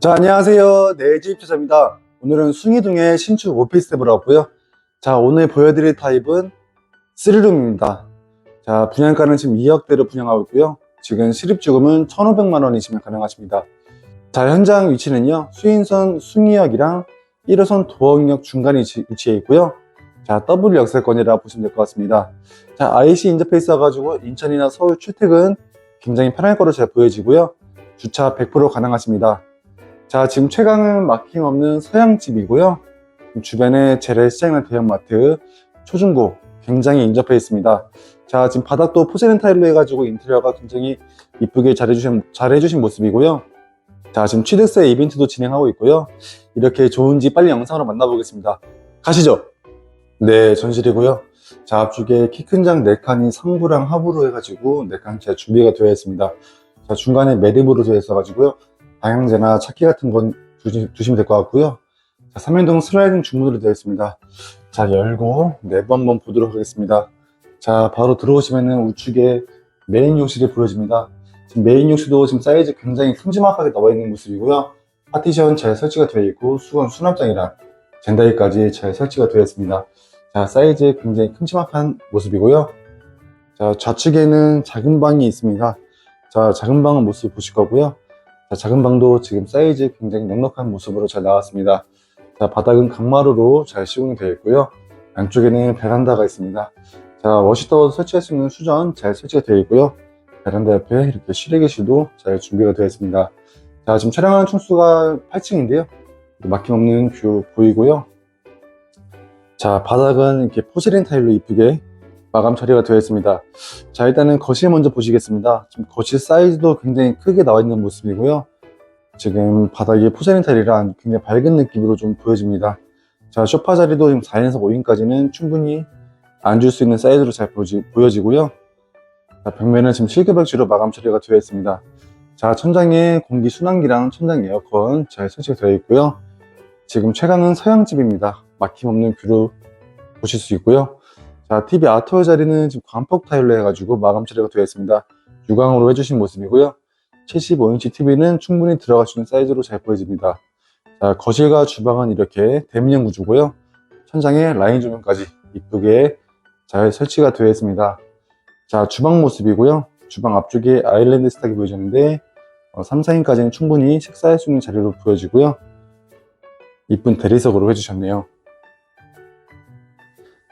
자, 안녕하세요. 내집 투자입니다. 오늘은 숭이동의 신축 오피스텔을 왔고요. 자, 오늘 보여드릴 타입은 3룸입니다. 자, 분양가는 지금 2억대로 분양하고 있고요. 지금 실입주금은 1,500만 원이시면 가능하십니다. 자, 현장 위치는요. 수인선 숭이역이랑 1호선 도엉역 중간에 위치- 위치해 있고요. 자, W 역세권이라 보시면 될 것 같습니다. 자, IC 인터페이스 와가지고 인천이나 서울 출퇴근 굉장히 편할 거로 잘 보여지고요. 주차 100% 가능하십니다. 자, 지금 최강은 막힘 없는 서양집이고요. 주변에 재래시장이나 대형마트, 초중고 굉장히 인접해 있습니다. 자, 지금 바닥도 포세린 타일로 해가지고 인테리어가 굉장히 이쁘게 잘해주신, 잘해주신 모습이고요. 자, 지금 취득세 이벤트도 진행하고 있고요. 이렇게 좋은지 빨리 영상으로 만나보겠습니다. 가시죠! 네, 전실이고요. 자, 앞쪽에 키 큰 장 4칸이 상부랑 하부로 해가지고 4칸 잘 준비가 되어 있습니다. 자, 중간에 매립으로 되어 있어 가지고요. 방향제나 차키 같은 건 두시, 두시면 될 것 같고요. 자, 3연동 슬라이딩 중문으로 되어 있습니다. 자, 열고 내부 한번 보도록 하겠습니다. 자, 바로 들어오시면은 우측에 메인 욕실이 보여집니다. 지금 메인 욕실도 지금 사이즈 굉장히 큼지막하게 나와 있는 모습이고요. 파티션 잘 설치가 되어 있고 수건 수납장이랑 젠다이까지 잘 설치가 되어 있습니다. 자, 사이즈 굉장히 큼지막한 모습이고요. 자, 좌측에는 작은 방이 있습니다. 자, 작은 방은 모습 보실 거고요. 자, 작은 방도 지금 사이즈 굉장히 넉넉한 모습으로 잘 나왔습니다. 자, 바닥은 강마루로 잘 시공이 되어 있고요. 안쪽에는 베란다가 있습니다. 자, 워시타워 설치할 수 있는 수전 잘 설치가 되어 있고요. 베란다 옆에 이렇게 실외기실도 잘 준비가 되어 있습니다. 자, 지금 촬영하는 층수가 8층인데요. 막힘없는 뷰 보이고요. 자, 바닥은 이렇게 포세린 타일로 이쁘게 마감 처리가 되어 있습니다. 자, 일단은 거실 먼저 보시겠습니다. 지금 거실 사이즈도 굉장히 크게 나와 있는 모습이고요. 지금 바닥이 포세린 타일이라 굉장히 밝은 느낌으로 좀 보여집니다. 자, 소파 자리도 지금 4인에서 5인까지는 충분히 앉을 수 있는 사이즈로 잘 보여지, 보여지고요. 자, 벽면은 지금 실크벽지로 마감 처리가 되어 있습니다. 자, 천장에 공기 순환기랑 천장 에어컨 잘 설치가 되어 있고요. 지금 최강은 서양집입니다. 막힘없는 뷰를 보실 수 있고요. 자, TV 아트월 자리는 지금 광폭 타일로 해가지고 마감 처리가 되어 있습니다. 유광으로 해주신 모습이고요. 75인치 TV는 충분히 들어갈 수 있는 사이즈로 잘 보여집니다. 자, 거실과 주방은 이렇게 대문형 구조고요. 천장에 라인 조명까지 이쁘게 잘 설치가 되어 있습니다. 자, 주방 모습이고요. 주방 앞쪽에 아일랜드 스탁이 보여지는데 어, 3, 4인까지는 충분히 식사할 수 있는 자리로 보여지고요. 이쁜 대리석으로 해주셨네요.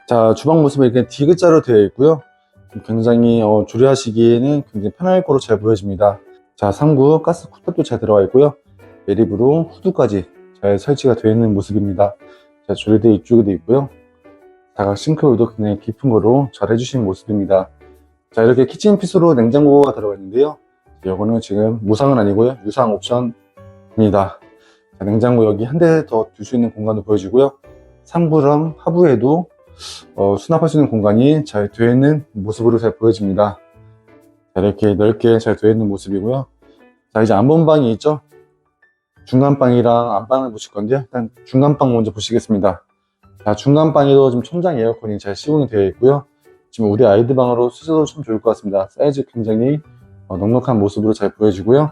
자, 주방 모습은 이렇게 D자로 되어 있고요. 굉장히 어, 조리하시기에는 굉장히 편할 거로 잘 보여집니다. 자, 3구 가스 쿡탑도 잘 들어가 있고요. 매립으로 후드까지 잘 설치가 되어 있는 모습입니다. 자, 조리대 이쪽에도 있고요. 다각 싱크홀도 굉장히 깊은 거로 잘 해주신 모습입니다. 자, 이렇게 키친 피스로 냉장고가 들어가 있는데요. 이거는 지금 무상은 아니고요. 유상 옵션입니다. 자, 냉장고 여기 한 대 더 둘 수 있는 공간도 보여지고요. 상부랑 하부에도 어, 수납할 수 있는 공간이 잘 되어 있는 모습으로 잘 보여집니다. 자, 이렇게 넓게 잘 되어 있는 모습이고요. 자, 이제 안본방이 있죠? 중간방이랑 안방을 보실 건데요. 일단 중간방 먼저 보시겠습니다. 자, 중간방에도 지금 천장 에어컨이 잘 시공이 되어 있고요. 지금 우리 아이들 방으로 쓰셔도 참 좋을 것 같습니다. 사이즈 굉장히 어, 넉넉한 모습으로 잘 보여지고요.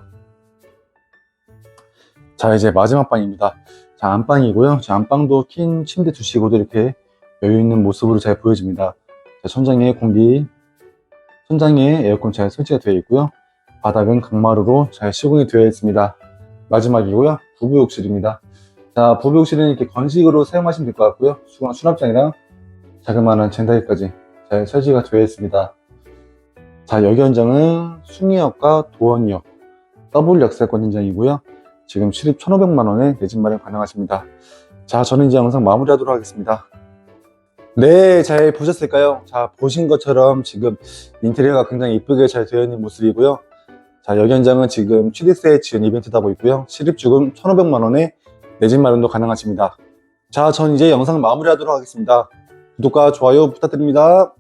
자, 이제 마지막 방입니다. 자, 안방이고요. 자, 안방도 긴 침대 두시고도 이렇게 여유 있는 모습으로 잘 보여집니다. 자, 천장에 공기, 천장에 에어컨 잘 설치가 되어 있고요. 바닥은 강마루로 잘 시공이 되어 있습니다. 마지막이고요. 부부 욕실입니다. 자, 부부 욕실은 이렇게 건식으로 사용하시면 될 것 같고요. 수납, 수납장이랑 자그마한 젠다기까지 잘 설치가 되어 있습니다. 자, 여기 현장은 숭이역과 도원역 더블 역세권 현장이고요. 지금 실입 1,500만 원에 내집 마련 가능하십니다. 자, 저는 이제 영상 마무리하도록 하겠습니다. 네, 잘 보셨을까요? 자, 보신 것처럼 지금 인테리어가 굉장히 이쁘게 잘 되어 있는 모습이고요. 자, 여기 현장은 지금 취득세 지원 이벤트도 하고 있고요. 실입주금 1,500만 원에 내 집 마련도 가능하십니다. 자, 전 이제 영상 마무리하도록 하겠습니다. 구독과 좋아요 부탁드립니다.